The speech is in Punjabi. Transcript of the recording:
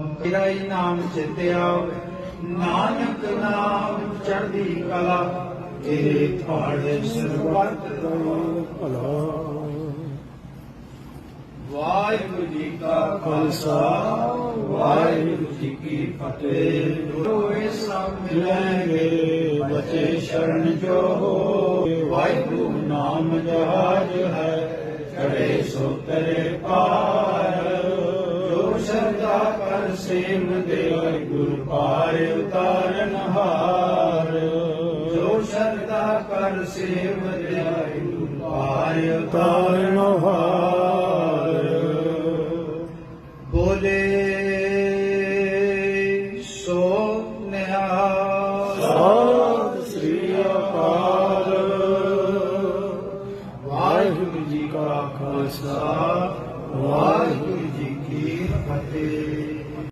ਤੇਰਾ ਹੀ ਨਾਮ ਚਿਤ ਆਵੇ ਨਾਨਕ ਨਾਮ ਚੜ੍ਹਦੀ ਕਲਾ, ਇਹ ਤੁਹਾਡੇ ਸਰਬੱਤ ਭਲਾ ਵਾਹਿਗੁਰੂ ਜੀ ਕਾ ਖਾਲਸਾ, ਵਾਹਿਗੁਰੂ ਜੀ ਕੀ ਫਤਿਹ। ਹੋਏ ਸਭ ਮਿਲਣਗੇ, ਬਚੇ ਸ਼ਰਨ ਜੋ ਹੋਏ। ਵਾਹਿਗੁਰੂ ਨਾਮ ਜਹਾਜ ਹੈ ਚੜੇ ਸੋ ਤੇਰੇ ਪਾਰ। ਕਰਤਾ ਕਰ ਸੇਮ ਦੇ ਗੁਰ ਪਾਰ ਉਤਾਰਨ ਹਾਰ। ਜੋ ਸਰਦਾ ਕਰ ਸੇਮ ਦੇ ਗੁਰ ਪਾਰ ਉਤਾਰਨ ਹਾਰ। ਬੋਲੇ ਸੋ ਸ੍ਰੀ ਅਕਾਲ। ਵਾਹਿਗੁਰੂ ਜੀ ਕਾ ਖਾਲਸਾ ਵਾਹਿਗੁਰੂ ਜੀ ਕੀ Thank you.